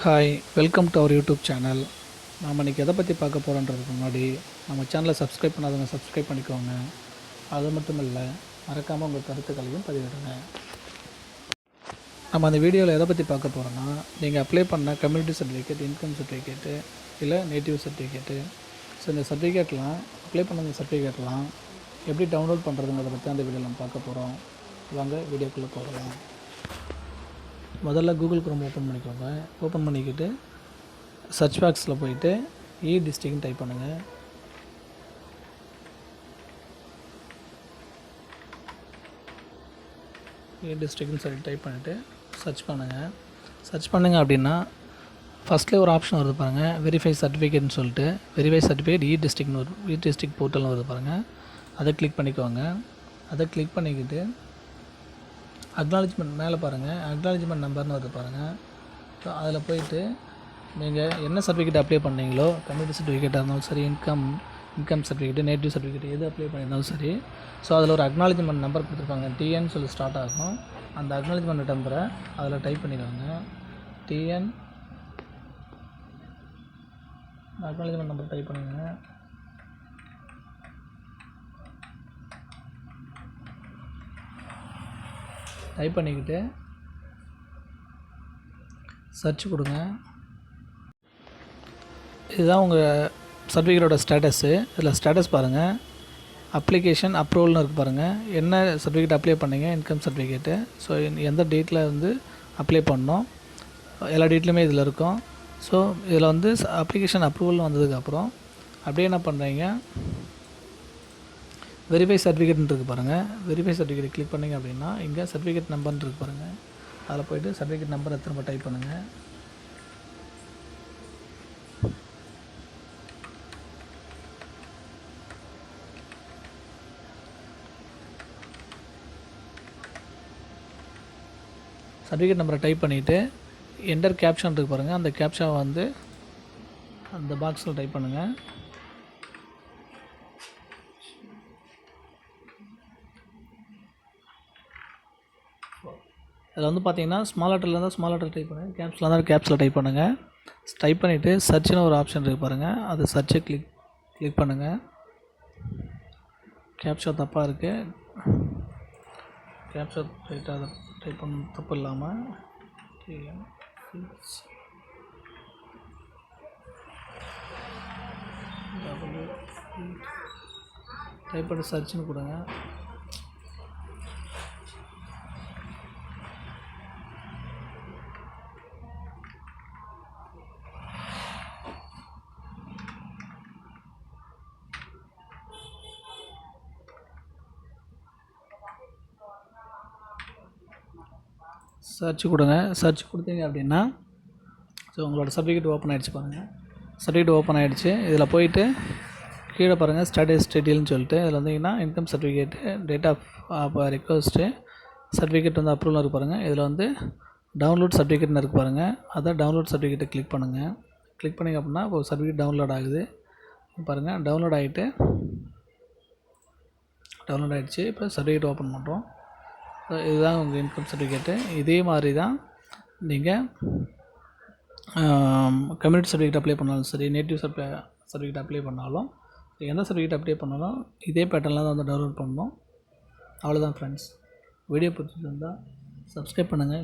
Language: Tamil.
Hi welcome to our YouTube channel நாம் இன்றைக்கி எதை பற்றி பார்க்க போகிறோன்றதுக்கு முன்னாடி நம்ம சேனலை சப்ஸ்கிரைப் பண்ணாதவங்க சப்ஸ்கிரைப் பண்ணிக்கோங்க. அது மட்டும் இல்லை மறக்காமல் உங்கள் கருத்துக்களையும் பதிவிடுங்க. நம்ம அந்த வீடியோவில் எதை பற்றி பார்க்க போகிறோன்னா நீங்கள் அப்ளை பண்ண கம்யூனிட்டி சர்டிஃபிகேட் இன்கம் சர்டிஃபிகேட்டு இல்லை நேட்டிவ் சர்டிஃபிகேட்டு ஸோ இந்த சர்டிஃபிகேட்லாம் அப்ளை பண்ண இந்த சர்டிஃபிகேட்லாம் எப்படி டவுன்லோட் பண்ணுறதுங்கிறத பற்றி அந்த வீடியோவில் நம்ம பார்க்க போகிறோம் வாங்க வீடியோக்குள்ளே போகலாம். முதல்ல கூகுள் குரோம் ஓப்பன் பண்ணிக்கோங்க. ஓப்பன் பண்ணிக்கிட்டு சர்ச் பாக்ஸில் போயிட்டு இ டிஸ்ட்ரிக்னு டைப் பண்ணுங்கள் இ டிஸ்ட்ரிக்னு சொல்லி டைப் பண்ணிவிட்டு சர்ச் பண்ணுங்கள் சர்ச் பண்ணுங்கள் அப்படின்னா ஃபஸ்ட்லேயே ஒரு ஆப்ஷன் வருது பாருங்கள் வெரிஃபை சர்டிஃபிகேட்னு சொல்லிட்டு வெரிஃபை சர்டிஃபிகேட் இ டிஸ்ட்ரிக்னு ஒரு இ டிஸ்ட்ரிக் போர்ட்டல்னு வருது பாருங்கள் அதை கிளிக் பண்ணிக்கோங்க. அதை கிளிக் பண்ணிக்கிட்டு அக்னாலஜ்மெண்ட் மேலே பாருங்கள் அக்னாலஜ்மெண்ட் நம்பர்னு வருது பாருங்கள் ஸோ அதில் போயிட்டு நீங்கள் என்ன சர்டிஃபிகேட் அப்ளை பண்ணீங்களோ கம்யூனிட்டி சர்டிஃபிகேட்டாக இருந்தாலும் சரி income income certificate native certificate எது அப்ளை பண்ணியிருந்தாலும் சரி. ஸோ அதில் ஒரு அக்னாலஜ்மெண்ட் நம்பர் கொடுத்துருப்பாங்க. டிஎன் சொல்லி ஸ்டார்ட் ஆகும். அந்த அக்னாலஜ்மெண்ட் நம்பரை அதில் டைப் பண்ணிடுவாங்க. டிஎன் அக்னாலஜ்மெண்ட் நம்பர் டைப் பண்ணுங்கள் டைப் பண்ணிக்கிட்டு சர்ச் கொடுங்க. இதுதான் உங்கள் சர்டிஃபிகேட்டோட ஸ்டேட்டஸு இதில் ஸ்டேட்டஸ் பாருங்கள் அப்ளிகேஷன் அப்ரூவல்னு இருக்குது பாருங்கள் என்ன சர்டிஃபிகேட் அப்ளை பண்ணீங்க? இன்கம் சர்டிஃபிகேட்டு ஸோ எந்த டேட்டில் வந்து அப்ளை பண்ணோம்? எல்லா டேட்லையுமே இதில் இருக்கும். ஸோ இதில் வந்து அப்ளிகேஷன் அப்ரூவல் வந்ததுக்கப்புறம் அப்படியே என்ன பண்ணுறீங்க வெரிஃபை சர்டிஃபிகேட்னு இருக்குது பாருங்கள் வெரிஃபை சர்டிஃபிகேட் கிளிக் பண்ணிங்க அப்படின்னா இங்கே சர்டிஃபிகேட் நம்பர்னு இருக்குது பாருங்கள் அதில் போய்ட்டு சர்டிஃபிகேட் நம்பரை திரும்ப டைப் பண்ணுங்கள் சர்டிஃபிகேட் நம்பரை டைப் பண்ணிவிட்டு என்டர் கேப்ஷன் இருக்குது பாருங்கள் அந்த கேப்ஷாவை வந்து அந்த பாக்ஸில் டைப் பண்ணுங்கள் அதில் வந்து பார்த்தீங்கன்னா ஸ்மால் லெட்டரில் இருந்தால் ஸ்மால் லெட்டர் டைப் பண்ணுங்கள் கேப்ஸில் இருந்தால் கேப்ஸில் டைப் பண்ணுங்கள் டைப் பண்ணிவிட்டு சர்ச்னு ஒரு ஆப்ஷன் இருக்குது பாருங்கள் அது சர்ச்சை கிளிக் கிளிக் பண்ணுங்கள் கேப்ஷா தப்பாக இருக்குது கேப்ஷா ரைட்டாக அதை டைப் பண்ண தப்பு இல்லாமல் டைப் பண்ணி சர்ச்னு கொடுங்க. சர்ச் கொடுங்க. சர்ச் கொடுத்தீங்க அப்படின்னா ஸோ உங்களோட சர்டிஃபிகேட் ஓப்பன் ஆகிடுச்சு பாருங்கள் சர்டிஃபிகேட் ஓப்பன் ஆகிடுச்சு இதில் போயிட்டு கீழே பாருங்கள் ஸ்டேட்டஸ் டீட்டெயில்னு சொல்லிட்டு. இதில் வந்தீங்கன்னா income certificate date of of request certificate வந்து அப்ரூவல் இருக்குது பாருங்கள் இதில் வந்து டவுன்லோட் சர்டிஃபிகேட்னு இருக்குது பாருங்கள் அதை டவுன்லோட் சர்டிஃபிகேட்டை கிளிக் பண்ணுங்கள் கிளிக் பண்ணிங்க அப்படின்னா இப்போ சர்டிஃபிகேட் டவுன்லோட் ஆகுது. பாருங்கள் டவுன்லோட் ஆகிட்டு டவுன்லோட் ஆகிடுச்சு இப்போ சர்டிஃபிகேட் ஓப்பன் பண்ணுறோம் இதுதான் உங்கள் இன்கம் சர்டிஃபிகேட்டு இதே மாதிரி தான் நீங்கள் கம்யூனிட்டி சர்டிஃபிகேட் அப்ளை பண்ணாலும் சரி நேட்டிவ் சர்டிஃபி சர்டிஃபிகேட் அப்ளை பண்ணாலும் எந்த சர்டிஃபிகேட் அப்ளை பண்ணாலும் இதே பேட்டர்னில் தான் வந்து டவுன்லோட் பண்ணணும். அவ்வளோதான் ஃப்ரெண்ட்ஸ் வீடியோ பிடிச்சிருந்தால் சப்ஸ்கிரைப் பண்ணுங்கள்